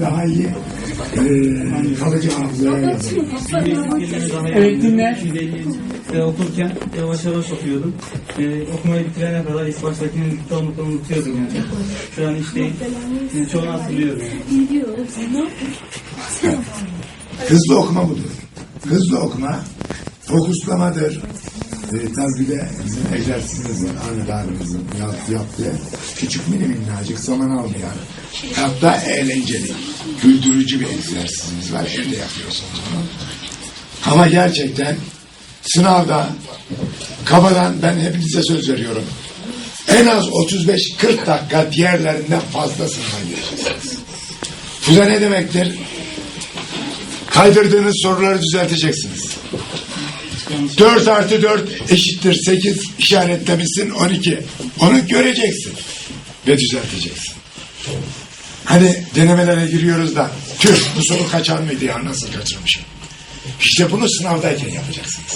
daha iyi e, kalıcı hafızaya yazılır. Evet, dinle. E, okurken yavaş yavaş okuyordum. E, okumayı bitirene kadar ilk baştakinin çoğunlukla unutuyordum yani. Şu an işteyim. E, çoğunu hatırlıyorum yani. Hızlı okuma budur. Hızlı okuma fokuslamadır. E, tabi bir de bizim egzersizimiz var. Abimizin yap, yaptığı küçük mini minnacık zaman almayan hatta eğlenceli, güldürücü bir egzersizimiz var. Evde yapıyorsunuz bunu. Ama gerçekten sınavda kafadan ben hepinize söz veriyorum. En az 35-40 dakika diğerlerinden fazla sınava gireceksiniz. Bu da ne demektir? Kaydırdığınız soruları düzelteceksiniz. 4 artı 4 eşittir 8 işaretlemişsin 12. Onu göreceksin ve düzelteceksin. Hani denemelere giriyoruz da tüh bu soru kaçar mıydı ya nasıl kaçırmışım. İşte bunu sınavdayken yapacaksınız.